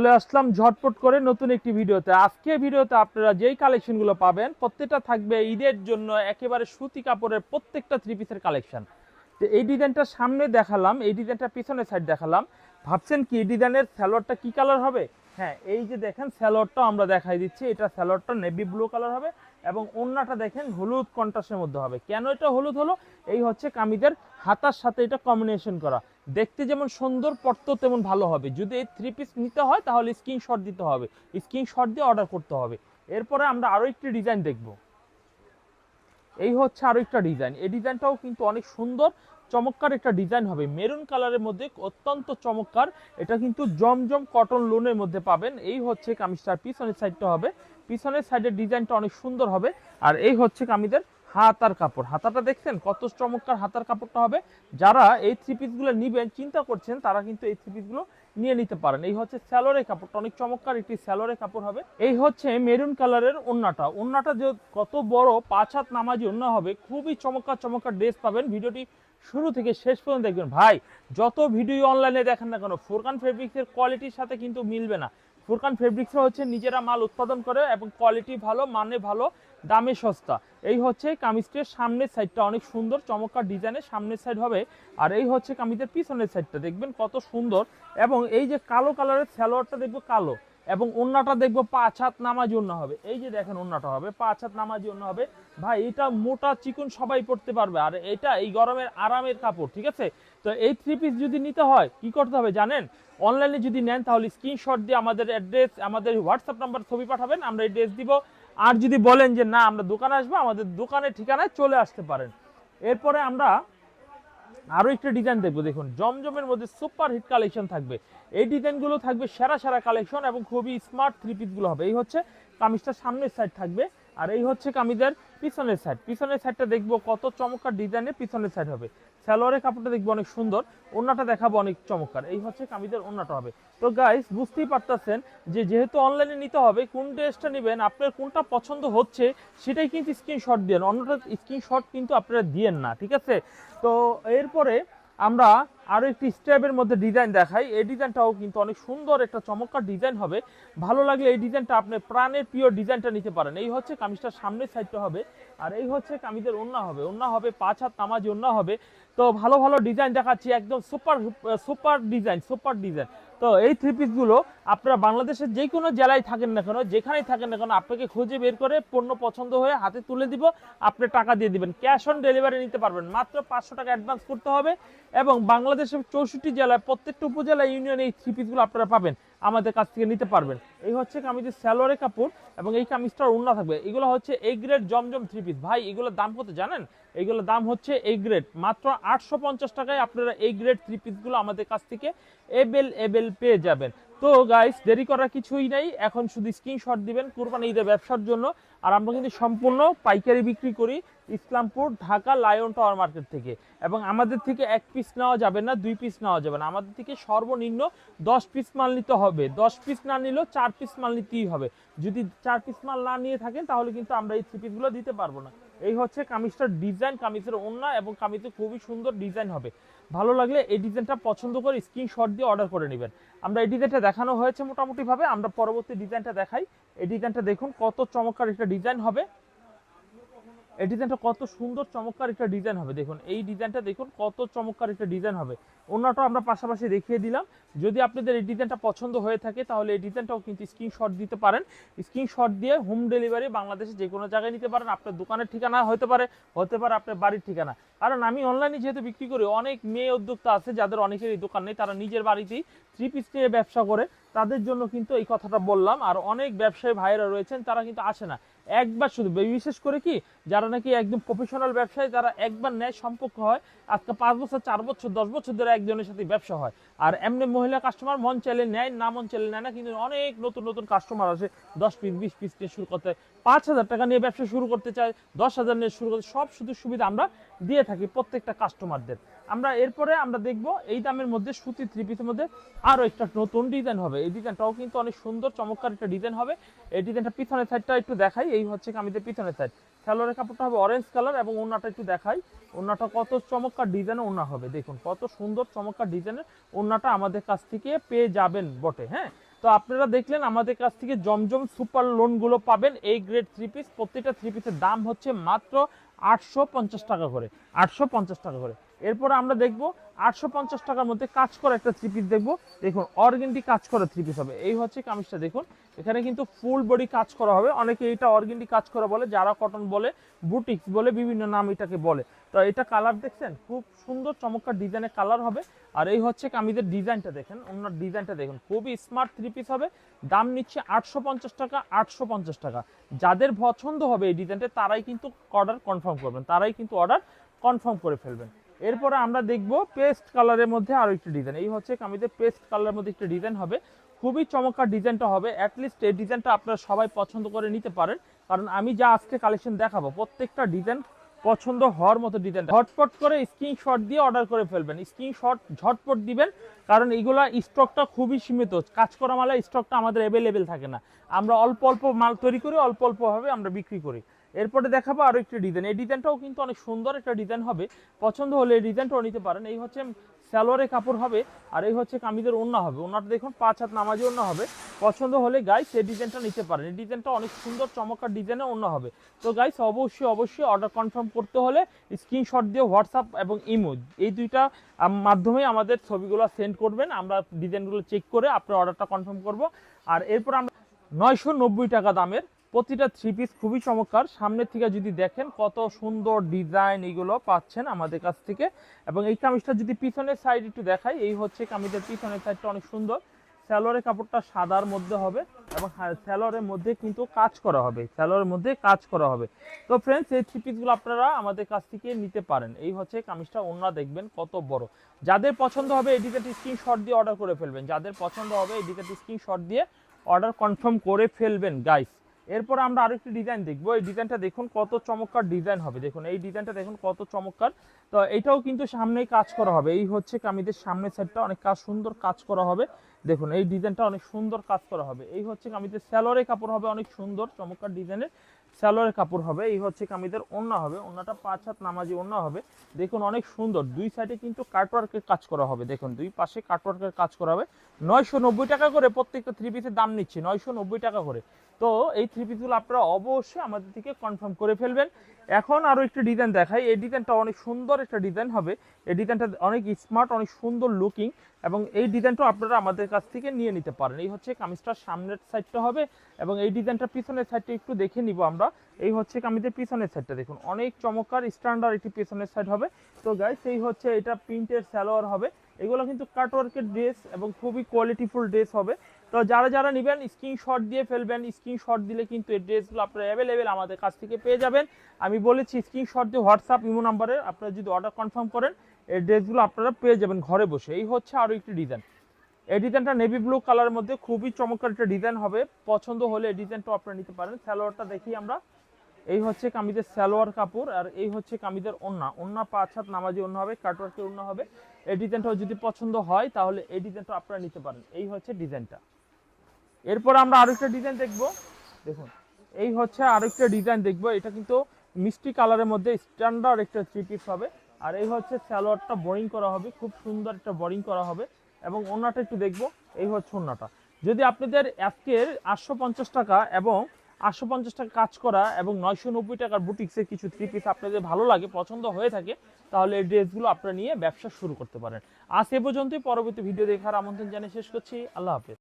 চলে আসলাম ঝটপট করে নতুন একটি ভিডিওতে। আজকে ভিডিওতে আপনারা যেই কালেকশনগুলো পাবেন, প্রত্যেকটা থাকবে ঈদের জন্য একেবারে সুতি কাপড়ের প্রত্যেকটা থ্রি পিসের কালেকশন তো এই ডিজাইনটা সামনে দেখালাম, এই ডিজাইনটা পিছনের সাইড দেখালাম। ভাবছেন কি, এই ডিজাইনের স্যালোয়ারটা কি কালার হবে? হ্যাঁ এই যে দেখেন স্যালোয়ারটা আমরা দেখাই দিচ্ছি। এটা স্যালোয়ারটা নেভি ব্লু কালার হবে। এবং ওন্নাটা দেখেন হলুদ কন্ট্রাস্টের মধ্যে হবে। কেন এটা হলুদ হলো? এই হচ্ছে কামিদের হাতার সাথে এটা কম্বিনেশন করা। দেখতে যেমন সুন্দর পড়তেও তেমন ভালো হবে। যদি এই থ্রি পিস নিতে হয়, তাহলে স্ক্রিনশট দিতে হবে। স্ক্রিনশট দিয়ে অর্ডার করতে হবে। এরপরে আমরা আরও একটি ডিজাইন দেখব। এই হচ্ছে আরও একটা ডিজাইন এই ডিজাইনটাও কিন্তু অনেক সুন্দর, চমৎকার একটা ডিজাইন হবে। মেরুন কালারের মধ্যে অত্যন্ত চমৎকার। এটা কিন্তু জমজম কটন লোনের মধ্যে পাবেন। এই হচ্ছে কামিজটার পিছনের সাইডটা হবে। পিছনের সাইডের ডিজাইনটা অনেক সুন্দর হবে। আর এই হচ্ছে কামিদের হাতার কাপড়। হাতাটা দেখছেন? কত চমৎকার হাতার কাপড়টা হবে। যারা এই থ্রি পিসগুলো নিবেন, চিন্তা করছেন, তারা কিন্তু এই থ্রি পিসগুলো নিয়ে নিতে পারেন। এই হচ্ছে স্যালোরের কাপড়টা। অনেক চমৎকার একটি স্যালোরের কাপড় হবে। এই হচ্ছে মেরুন কালারের ওন্নাটা। ওন্নাটা যে কত বড়, পাঁচ হাত নামাজি ওন্না হবে। খুবই চমৎকার চমৎকার ড্রেস পাবেন। ভিডিওটি শুরু থেকে শেষ পর্যন্ত দেখবেন। ভাই, যত ভিডিও অনলাইনে দেখেন না কেন ফোরকান ফেব্রিক্সের কোয়ালিটির সাথে কিন্তু মিলবে না। ফুরকান ফেব্রিক্সরা হচ্ছে নিজেরা মাল উৎপাদন করে এবং কোয়ালিটি ভালো মানে ভালো, দামে সস্তা। এই হচ্ছে কামিজটির সামনের সাইডটা অনেক সুন্দর, চমৎকার ডিজাইনের সামনের সাইড হবে। আর এই হচ্ছে কামিজের পিছনের সাইডটা দেখবেন কত সুন্দর। এবং এই যে কালো কালারের স্যালোয়ারটা দেখব কালো। এবং ওন্নাটা দেখব পাঁচ হাত নামাজি ওন্না হবে। এই যে দেখেন ওন্নাটা হবে, পাঁচ হাত নামাজি ওন্না হবে। ভাই, এটা মোটা চিকন সবাই পড়তে পারবে। আর এটা এই গরমের আরামের কাপড়, ঠিক আছে? তো এই থ্রি পিস যদি নিতে হয়, কি করতে হবে জানেন? অনলাইনে যদি নেন, তাহলে স্ক্রিনশট দিয়ে আমাদের অ্যাড্রেস আমাদের হোয়াটসঅ্যাপ নাম্বার ছবি পাঠাবেন, আমরা অ্যাড্রেস দিব। আর যদি বলেন যে, না, আমরা দোকানে আসব, আমাদের দোকানের ঠিকানায় চলে আসতে পারেন। এরপরে আমরা আরও একটা ডিজাইন দেখব, দেখুন, জমজমের মধ্যে সুপার হিট কালেকশন থাকবে। এই ডিজাইনগুলো থাকবে সেরা সেরা কালেকশন এবং খুবই স্মার্ট থ্রি পিসগুলো হবে। এই হচ্ছে কামিজটা সামনের সাইড থাকবে আর এই হচ্ছে কামিজের পিছনের সাইড পিছনের সাইডটা দেখব কত চমৎকার ডিজাইনের পিছনের সাইড হবে। সালোয়ারের কাপড়টা দেখব অনেক সুন্দর ওন্নাটা দেখাবো অনেক চমৎকার। এই হচ্ছে কামিজের ওন্নাটা হবে। তো গাইস বুঝতেই পারতেছেন যে যেহেতু অনলাইনে নিতে হবে, কোন ড্রেসটা নেবেন, আপনার কোনটা পছন্দ হচ্ছে, সেটাই কিন্তু স্ক্রিনশট দেন। অন্যটা স্ক্রিনশট কিন্তু আপনারা দিয়েন না, ঠিক আছে? তো এরপরে আমরা আরও একটি স্ট্যাপের মধ্যে ডিজাইন দেখাই। এই ডিজাইনটাও কিন্তু অনেক সুন্দর একটা চমৎকার ডিজাইন হবে। ভালো লাগলে এই ডিজাইনটা আপনি প্রাণের প্রিয় ডিজাইনটা নিতে পারেন। এই হচ্ছে কামিজটার সামনের সাইডটা হবে আর এই হচ্ছে কামিজের ওন্না হবে। ওন্না হবে পাঁচ হাত তামাজ ওন্না হবে। তো ভালো ভালো ডিজাইন দেখাচ্ছি। একদম super super design super design তো এই থ্রি পিসগুলো আপনারা বাংলাদেশের যে কোনো জেলায় থাকেন না কেন, যেখানেই থাকেন না কেন, আপনাকে খুঁজে বের করে পণ্য পছন্দ হয়ে হাতে তুলে দিব, আপনি টাকা দিয়ে দিবেন। ক্যাশ অন ডেলিভারি নিতে পারবেন। মাত্র পাঁচশো টাকা অ্যাডভান্স করতে হবে এবং বাংলাদেশের চৌষট্টি জেলায়, প্রত্যেকটা উপজেলা ইউনিয়নে এই থ্রি পিসগুলো আপনারা পাবেন। আমাদের কাছ থেকে নিতে পারবেন। এই হচ্ছে কামিজের স্যালোয়ারের কাপড় এবং এই কামিজটার উন্না থাকবে। এগুলো হচ্ছে এই গ্রেড জমজম থ্রি পিস ভাই, এগুলোর দাম কত জানেন? এইগুলোর দাম হচ্ছে এই গ্রেড মাত্র আটশো পঞ্চাশ টাকায় আপনারা এই গ্রেড থ্রি পিসগুলো আমাদের কাছ থেকে এবেল এবেল পেয়ে যাবেন। তো গাইস দেরি করার কিছুই নাই। এখন শুধু স্ক্রিনশট দিবেন কোরবানি ঈদের ব্যবসার জন্য। আর আমরা কিন্তু সম্পূর্ণ পাইকারি বিক্রি করি Islampur Dhaka lion tower market থেকে। এবং আমাদের থেকে এক পিস নেওয়া যাবে না, দুই পিস নেওয়া যাবে না। আমাদের থেকে সর্বনিম্ন দশ পিস মাল নিতে হবে। দশ পিস না নিলেও চার পিস মাল নিতেই হবে। যদি চার পিস মাল না নিয়ে থাকেন, তাহলে কিন্তু আমরা এই থ্রি পিসগুলো দিতে পারব না। এই হচ্ছে কামিজটার ডিজাইন, কামিজের ওন্না এবং কামিজে খুবই সুন্দর ডিজাইন হবে। ভালো লাগলে এই ডিজাইনটা পছন্দ করে স্ক্রিনশট দিয়ে অর্ডার করে নেবেন। আমরা এই ডিজাইনটা দেখানো হয়েছে মোটামুটিভাবে, আমরা পরবর্তী ডিজাইনটা দেখাই। এই ডিজাইনটা দেখুন কত চমৎকার একটা ডিজাইন হবে। এই ডিজাইনটা কত সুন্দর চমৎকার একটা ডিজাইন হবে। দেখুন, এই ডিজাইনটা দেখুন কত চমৎকার একটা ডিজাইন হবে। অন্যটাও আমরা পাশাপাশি দেখিয়ে দিলাম। যদি আপনাদের এই ডিজাইনটা পছন্দ হয়ে থাকে, তাহলে এই ডিজাইনটাও কিন্তু স্ক্রিনশট দিতে পারেন। স্ক্রিনশট দিয়ে হোম ডেলিভারি বাংলাদেশে যে কোনো জায়গায় নিতে পারেন। আপনার দোকানের ঠিকানা হতে পারে হতে পারে আপনার বাড়ির ঠিকানা। কারণ আমি অনলাইনে যেহেতু বিক্রি করি, অনেক মেয়ে উদ্যোক্তা আছে যাদের অনেকেরই দোকান নেই, তারা নিজের বাড়িতেই থ্রি পিস নিয়ে ব্যবসা করে। তাদের জন্য কিন্তু এই কথাটা বললাম। আর অনেক ব্যবসায়ী ভাইয়েরা রয়েছেন, তারা কিন্তু আসে না। একবার শুধু বিশেষ করে কি, যারা নাকি একদম প্রফেশনাল ব্যবসায়ী যারা একবার ন্যায় সম্পর্ক হয়। আজকে পাঁচ বছর, চার বছর, দশ বছর ধরে একজনের সাথে ব্যবসা হয়। আর এমনি মহিলা কাস্টমার মন চাইলে নেয়, না মন চাইলে নেয় না, কিন্তু অনেক নতুন নতুন কাস্টমার আসে। দশ পিস, বিশ পিস নিয়ে শুরু করতে, পাঁচ হাজার টাকা নিয়ে ব্যবসা শুরু করতে চায়, দশ হাজার নিয়ে শুরু করতে, সব সুযোগ সুবিধা আমরা দিয়ে থাকি প্রত্যেকটা কাস্টমারদের আমরা এরপরে আমরা দেখব এই দামের মধ্যে সুতি থ্রি পিসের মধ্যে আরও একটা নতুন ডিজাইন হবে। এই ডিজাইনটাও কিন্তু অনেক সুন্দর, চমৎকার একটা ডিজাইন হবে। এই ডিজাইনটা পিছনের সাইডটা একটু দেখাই। এই হচ্ছে কামিজের পিছনের সাইড স্যালোয়ারের কাপড়টা হবে অরেঞ্জ কালার এবং ওনাটা একটু দেখাই। ওনাটা কত চমৎকার ডিজাইনের ওনা হবে, দেখুন। কত সুন্দর চমৎকার ডিজাইনের ওনাটা আমাদের কাছ থেকে পেয়ে যাবেন বটে হ্যাঁ? তো আপনারা দেখলেন আমাদের কাছ থেকে জমজম সুপার লোনগুলো পাবেন। এই গ্রেড থ্রি পিস প্রত্যেকটা থ্রি পিসের দাম হচ্ছে মাত্র আটশো পঞ্চাশ টাকা করে, আটশো পঞ্চাশ টাকা করে। এরপর আমরা দেখব আটশো পঞ্চাশ টাকার মধ্যে কাজ করা একটা থ্রি পিস দেখব। দেখুন, অর্গেন্ডি কাজ করা থ্রি পিস হবে। এই হচ্ছে কামিজটা, দেখুন। এখানে কিন্তু ফুল বডি কাজ করা হবে। অনেকে এটা অর্গেন্ডি কাজ করা বলে, যারা কটন বলে বুটিক্স বলে, বিভিন্ন নাম এটাকে বলে। তো এটা কালার দেখছেন? খুব সুন্দর, চমৎকার ডিজাইনের কালার হবে। আর এই হচ্ছে কামিজের ডিজাইনটা দেখেন, অন্য ডিজাইনটা দেখুন। খুবই স্মার্ট থ্রি পিস হবে। দাম নিচ্ছে আটশো পঞ্চাশ টাকা, আটশো পঞ্চাশ টাকা। যাদের পছন্দ হবে এই ডিজাইনটা তারাই কিন্তু অর্ডার কনফার্ম করবেন। তারাই কিন্তু অর্ডার কনফার্ম করে ফেলবেন। এরপরে আমরা দেখব পেস্ট কালারের মধ্যে আরও একটি ডিজাইন এই হচ্ছে কামিজের পেস্ট কালারের মধ্যে একটি ডিজাইন হবে। খুবই চমৎকার ডিজাইনটা হবে। অ্যাটলিস্ট এই ডিজাইনটা আপনারা সবাই পছন্দ করে নিতে পারেন। কারণ আমি যা আজকে কালেকশন দেখাবো, প্রত্যেকটা ডিজাইন পছন্দ হওয়ার মতো ডিজাইন ঝটপট করে স্ক্রিনশট দিয়ে অর্ডার করে ফেলবেন। স্ক্রিনশট ঝটপট দিবেন, কারণ এইগুলা স্টকটা খুবই সীমিত। কাজ করা মালা স্টকটা আমাদের অ্যাভেলেবেল থাকে না। আমরা অল্প অল্প মাল তৈরি করি, অল্প অল্পভাবে আমরা বিক্রি করি। এরপরে দেখাবো আরও একটি ডিজাইন এই ডিজাইনটাও কিন্তু অনেক সুন্দর একটা ডিজাইন হবে। পছন্দ হলে এই ডিজাইনটাও নিতে পারেন। এই হচ্ছে সালোয়ারের কাপড় হবে আর এই হচ্ছে কামিজের ওন্না হবে। ওনাটা দেখুন, পাঁচ হাত নামাজি ওন্না হবে। পছন্দ হলে গাইস এই ডিজাইনটা নিতে পারেন। এই ডিজাইনটা অনেক সুন্দর, চমৎকার ডিজাইনে অন্য হবে। তো গাইস অবশ্যই অবশ্যই অর্ডার কনফার্ম করতে হলে স্ক্রিনশট দিয়ে হোয়াটসঅ্যাপ এবং ইমো এই দুইটা মাধ্যমে আমাদের ছবিগুলো সেন্ড করবেন। আমরা ডিজাইনগুলো চেক করে আপনার অর্ডারটা কনফার্ম করব। আর এরপর আমরা নয়শো নব্বই টাকা দামের প্রতিটা থ্রি পিস খুবই চমৎকার। সামনের থেকে যদি দেখেন কত সুন্দর ডিজাইন এগুলো পাচ্ছেন আমাদের কাছ থেকে। এবং এই কামিজটা যদি পিছনের সাইড একটু দেখাই, এই হচ্ছে কামিজের পিছনের সাইডটা অনেক সুন্দর। স্যালোয়ারের কাপড়টা সাদার মধ্যে হবে এবং স্যালোয়ারের মধ্যে কিন্তু কাজ করা হবে। স্যালোয়ারের মধ্যে কাজ করা হবে। তো ফ্রেন্ডস এই থ্রি পিসগুলো আপনারা আমাদের কাছ থেকে নিতে পারেন। এই হচ্ছে কামিজটা অন্য দেখবেন কত বড়। যাদের পছন্দ হবে এই ডিজাইনটি স্ক্রিনশট দিয়ে অর্ডার করে ফেলবেন। যাদের পছন্দ হবে এই ডিজাইনটি স্ক্রিনশট দিয়ে অর্ডার কনফার্ম করে ফেলবেন গাইস এরপর আমরা আরও একটি ডিজাইন দেখব। এই ডিজাইনটা দেখুন কত চমৎকার ডিজাইন হবে। দেখুন, এই ডিজাইনটা দেখুন কত চমৎকার। তো এটাও কিন্তু সামনেই কাজ করা হবে। এই হচ্ছে কামিদের সামনের সাইডটা অনেক কাজ সুন্দর কাজ করা হবে। দেখুন, এই ডিজাইনটা অনেক সুন্দর কাজ করা হবে। এই হচ্ছে কামিজের স্যালোয়ারের কাপড় হবে, অনেক সুন্দর, চমৎকার ডিজাইনের স্যালোয়ারের কাপড় হবে। এই হচ্ছে কামিজের ওন্না হবে ওন্নাটা পাঁচ হাত নামাজি ওন্না হবে। দেখুন, অনেক সুন্দর, দুই সাইডে কিন্তু কাটওয়ার্কের কাজ করা হবে। দেখুন, দুই পাশে কাটওয়ার্কের কাজ করা হবে। নয়শো নব্বই টাকা করে প্রত্যেকটা থ্রি পিসের দাম নিচ্ছি, নয়শো নব্বই টাকা করে। তো এই থ্রি পিসগুলো আপনারা অবশ্যই আমাদের থেকে কনফার্ম করে ফেলবেন। এখন আরও একটি ডিজাইন দেখাই। এই ডিজাইনটা অনেক সুন্দর একটা ডিজাইন হবে। এই ডিজাইনটা অনেক স্মার্ট অনেক সুন্দর লুকিং এবং এই ডিজাইনটাও আপনারা আমাদের কাছ থেকে নিয়ে নিতে পারেন। এই হচ্ছে কামিজটার সামনের সাইডটা হবে এবং এই ডিজাইনটা পিছনের সাইডটা একটু দেখে নিব আমরা। এই হচ্ছে কামিজের পিছনের সাইডটা দেখুন, অনেক চমৎকার স্ট্যান্ডার্ড একটি পিছনের সাইড হবে। তো গাইস এই হচ্ছে এটা প্রিন্টের সালোয়ার হবে। এগুলো কিন্তু কাটওয়ার্কের ড্রেস এবং খুবই কোয়ালিটিফুল ড্রেস হবে। তো যারা যারা নেবেন স্ক্রিনশট দিয়ে ফেলবেন। স্ক্রিনশট দিলে কিন্তু এই ড্রেসগুলো আপনারা অ্যাভেলেবেল আমাদের কাছ থেকে পেয়ে যাবেন। আমি বলেছি স্ক্রিনশট দিয়ে হোয়াটসঅ্যাপ ইমো নাম্বারে আপনারা যদি অর্ডার কনফার্ম করেন, এই ড্রেসগুলো আপনারা পেয়ে যাবেন ঘরে বসে। এই হচ্ছে আরও একটি ডিজাইন এই ডিজাইনটা নেভি ব্লু কালারের মধ্যে খুবই চমৎকার একটা ডিজাইন হবে। পছন্দ হলে এই ডিজাইনটা আপনারা নিতে পারেন। স্যালোয়ারটা দেখি আমরা। এই হচ্ছে কামিজের সালোয়ার কাপড় আর এই হচ্ছে কামিজের ওন্না ওন্না পাঁচ হাত নামাজি ওন্না হবে কাটওয়ার্কের ওন্না হবে। এই ডিজাইনটাও যদি পছন্দ হয় তাহলে এই ডিজাইনটা আপনারা নিতে পারেন। এই হচ্ছে ডিজাইনটা এরপর আমরা আরেকটা ডিজাইন দেখব। দেখুন, এই হচ্ছে আরেকটা ডিজাইন দেখব। এটা কিন্তু মিষ্টি কালারের মধ্যে স্ট্যান্ডার্ড একটা থ্রি পিস হবে। আর এই হচ্ছে সালোয়ারটা বোরিং করা হবে। খুব সুন্দর একটা বোরিং করা হবে। এবং ওনাটা একটু দেখব। এই হচ্ছে ওনাটা যদি আপনাদের আজকের আটশো পঞ্চাশ টাকা এবং আটশো পঞ্চাশ টাকা কাজ করা এবং নয়শো নব্বই টাকার বুটিক্সের কিছু থ্রি পিস আপনাদের ভালো লাগে, পছন্দ হয়ে থাকে, তাহলে এই ড্রেসগুলো আপনারা নিয়ে ব্যবসা শুরু করতে পারেন। আজ এ পর্যন্তই, পরবর্তী ভিডিও দেখার আমন্ত্রণ জানিয়ে শেষ করছি। আল্লাহ হাফেজ।